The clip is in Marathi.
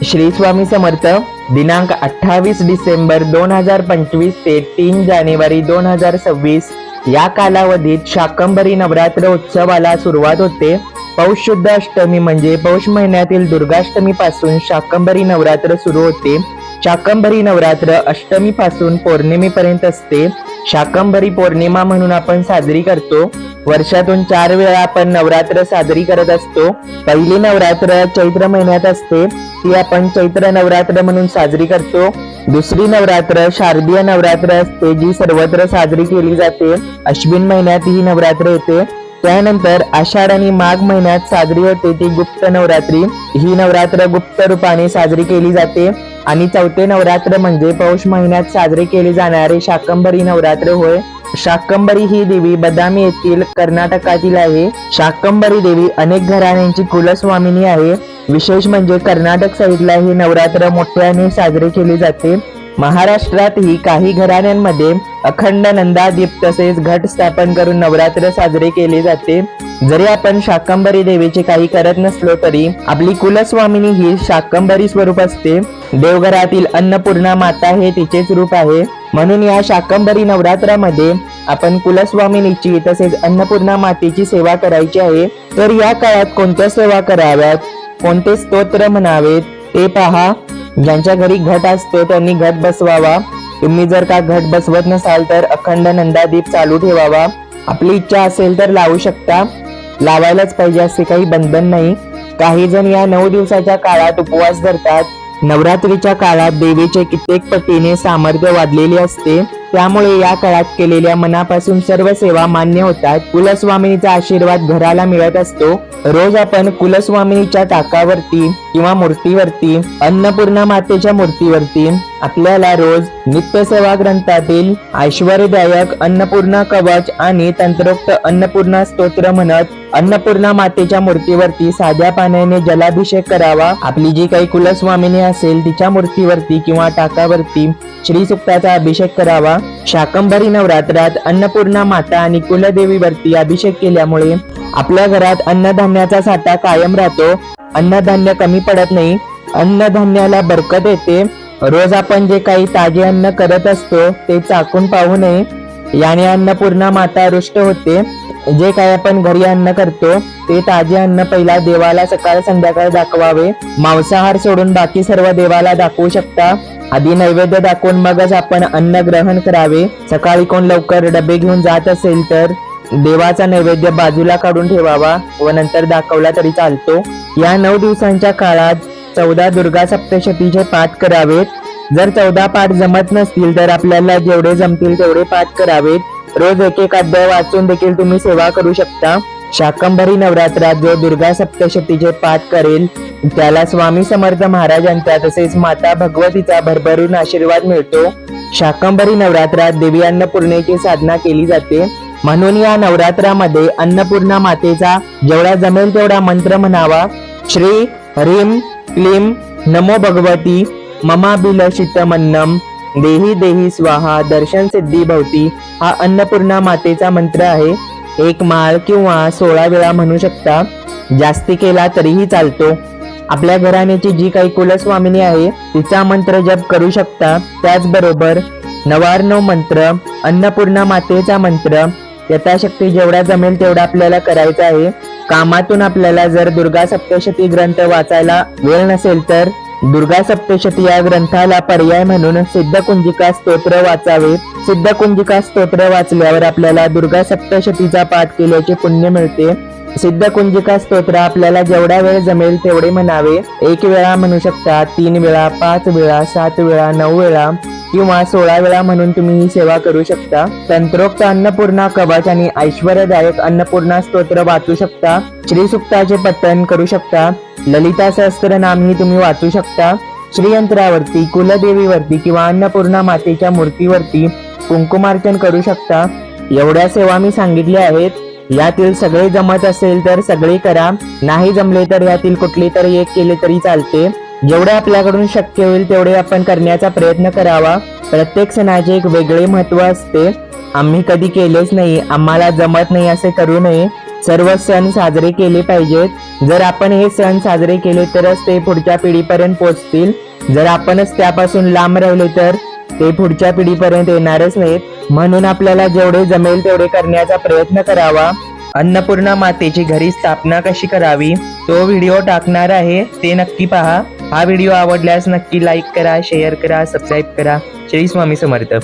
श्री स्वामी समर्थ दिनांक अठ्ठावीस डिसेंबर दोन हजार पंचवीस ते तीन जानेवारी दोन हजार सव्वीस. या कालावधीत शाकंभरी नवरात्र उत्सवाला सुरुवात होते. पौष शुद्ध अष्टमी म्हणजे पौष महिन्यातील दुर्गाष्टमी पासून शाकंभरी नवरात्र सुरू होते. शाकंभरी नवरात्र अष्टमी पासून पौर्णिमेपर्यंत असते. शाकंभरी पौर्णिमा म्हणून आपण साजरी करतो. वर्षातून चार वेळा आपण नवरात्र साजरी करत असतो. पहिली नवरात्र चैत्र महिन्यात असते. ती आपण चैत्र नवरात्र म्हणून साजरी करतो. दुसरी नवरात्र शारदीय नवरात्र असते जी सर्वत्र साजरी केली जाते. अश्विन महिन्यात ही नवरात्र येते. त्यानंतर आषाढ आणि माघ महिन्यात साजरी होते ती गुप्त नवरात्री. ही नवरात्र गुप्त रूपाने साजरी केली जाते. आणि चौथे नवरात्र म्हणजे पौष महिन्यात साजरे केले जाणारे शाकंभरी नवरात्र होय. शाकंबरी ही देवी बदामी येथील कर्नाटकातील आहे. शाकंबरी देवी अनेक घराण्यांची कुलस्वामिनी आहे. विशेष म्हणजे कर्नाटक साईडला ही नवरात्र मोठ्याने साजरे केले जाते. महाराष्ट्रातही काही घराण्यांमध्ये अखंड नंदादीप तसेच घट स्थापन करून नवरात्र साजरे केले जाते. जरी आपण शाकंबरी देवीचे काही करत नसलो तरी आपली कुलस्वामिनी ही शाकंबरी स्वरूप असते. देवघरातील अन्नपूर्णा माता हे तिचेच रूप आहे. म्हणून या शाकंभरी नवरात्रामध्ये आपण कुलस्वामिनीची तसेच अन्नपूर्णा मातेची सेवा करायची आहे. तर या काळात कोणत्या सेवा कराव्यात? कोणते स्तोत्र म्हणावेत? ते पहा. ज्यांच्या घरी घट असतो त्यांनी घट बसवावा. तुम्ही जर का घट बसवत नसाल तर अखंड नंदादीप चालू ठेवावा. आपली इच्छा असेल तर लावू शकता. लावायलाच पाहिजे असे काही बंधन नाही. काही जण या नऊ दिवसाच्या काळात उपवास धरतात. नवरात्रीच्या काळात देवीचे कित्येक पटीने सामर्थ्य वाढलेले असते. त्यामुळे या काळात केलेल्या मनापासून सर्व सेवा मान्य होतात. कुलस्वामिनीचा आशीर्वाद घराला मिळत असतो. रोज आपण कुलस्वामिनीच्या टाकावरती किंवा मूर्तीवरती अन्नपूर्णा मातेच्या मूर्तीवरती आपल्याला रोज नित्यसेवा ग्रंथातील ऐश्वर्यदायक अन्नपूर्णा कवच आणि तंत्रोक्त अन्नपूर्णा स्तोत्र म्हणत अन्नपूर्णा मातेच्या मूर्तीवरती साध्या पाण्याने जलाभिषेक करावा. आपली जी काही कुलस्वामिनी असेल तिच्या मूर्तीवरती किंवा टाकावरती श्री सुक्ताचा अभिषेक करावा. शाकंभरी नवरात्रात अन्नपूर्णा माता आणि कुलदेवीवरती अभिषेक केल्यामुळे आपल्या घरात अन्नधान्याचा साठा कायम राहतो. अन्नधान्य कमी पडत नाही. अन्नधान्याला बरकत येते. रोज आपण जे काही ताजे अन्न करत असतो ते चाकून पाहू नये. याने अन्नपूर्णा माता रुष्ट होते. जे काय आपण घरी अन्न करतो ते ताजे अन्न पहिला देवाला सकाळ संध्याकाळ दाखवावे. मांसाहार सोडून बाकी सर्व देवाला दाखवू शकता. आधी नैवेद्य दाखवून मगच आपण अन्न ग्रहण करावे. सकाळी कोण लवकर डबे घेऊन जात असेल तर देवाचा नैवेद्य बाजूला काढून ठेवावा व नंतर दाखवला तरी चालतो. या नऊ दिवसांच्या काळात चौदा दुर्गा सप्तशतीचे पाठ करावेत. जर चौदा पाठ जमत नसतील तर आपल्याला जेवढे जमतील तेवढे पाठ करावेत. रोज एक एक अध्याय वाचून देखील तुम्ही सेवा करू शकता. शाकंभरी नवरात्रात जो दुर्गा सप्तशतीचे पाठ करेल त्याला स्वामी समर्थ महाराजांचा तसेच माता भगवतीचा भरभरून आशीर्वाद मिळतो. शाकंभरी नवरात्रात देवी अन्नपूर्णेची साधना केली जाते. म्हणून या नवरात्रामध्ये अन्नपूर्णा मातेचा जेवढा जमेल तेवढा मंत्र म्हणावा. श्री ह्रीम क्लीम नमो भगवती ममाभिलषितमन्नम. देही देही स्वाहा दर्शन सिद्धी भवती हा अन्नपूर्णा मातेचा मंत्र आहे. एक माळ किंवा सोळा वेळा म्हणू शकता. जास्ती केला तरीही चालतो. आपल्या घराण्याची जी काही कुलस्वामिनी आहे तिचा मंत्र जप करू शकता. त्याचबरोबर नवार्णव मंत्र अन्नपूर्णा मातेचा मंत्र यथाशक्ती जेवढा जमेल तेवढा आपल्याला करायचा आहे. कामातून आपल्याला जर दुर्गा सप्तशती ग्रंथ वाचायला वेळ नसेल तर दुर्गा सप्तशती या ग्रंथाला पर्याय म्हणून सिद्धकुंजिका स्तोत्र वाचावे. सिद्धकुंजिका स्तोत्र वाचल्यावर आपल्याला दुर्गा सप्तशतीचा पाठ केल्याचे पुण्य मिळते. सिद्धकुंजिका स्तोत्र आपल्याला जेवढा वेळ जमेल तेवढे म्हणावे. एक वेळा म्हणू शकता तीन वेळा पाच वेळा सात वेळा नऊ वेळा किंवा सोळा वेळा म्हणून तुम्ही ही सेवा करू शकता. तंत्रोक्त अन्नपूर्णा कवच आणि ऐश्वर्यदायक अन्नपूर्णा स्तोत्र वाचू शकता. श्री सुक्ताचे पठण करू शकता. ललिता सहस्त्र नामही तुम्ही वाचू शकता. श्रीयंत्रावरती कुलदेवीवरती किंवा अन्नपूर्णा मातेच्या मूर्तीवरती कुंकुमार्चन करू शकता. एवढ्या सेवा मी सांगितल्या आहेत. यातील सगळे जमत असेल तर सगळे करा. नाही जमले तर यातील कुठले तरी एक केले तरी चालते. जेवढे आपल्याकडून शक्य होईल तेवढे आपण करण्याचा प्रयत्न करावा. प्रत्येक सणाचे एक वेगळे महत्त्व असते. आम्ही कधी केलेच नाही. आम्हाला जमत नाही असे करू नये. सर्व सण साजरे केले पाहिजेत. जर आपण हे सण साजरे केले तरच ते पुढच्या पिढीपर्यंत पोहोचतील जर आपणच त्यापासून लांब राहिले तर ते पुढच्या पिढीपर्यंत येणारच नाहीत. म्हणून आपल्याला जेवढे जमेल तेवढे करण्याचा प्रयत्न करावा. अन्नपूर्णा मातेची घरी स्थापना कशी करावी? तो व्हिडिओ टाकणार आहे. ते नक्की पहा. हा व्हिडिओ आवडल्यास नक्की लाईक करा शेअर करा सबस्क्राईब करा. श्री स्वामी समर्थ.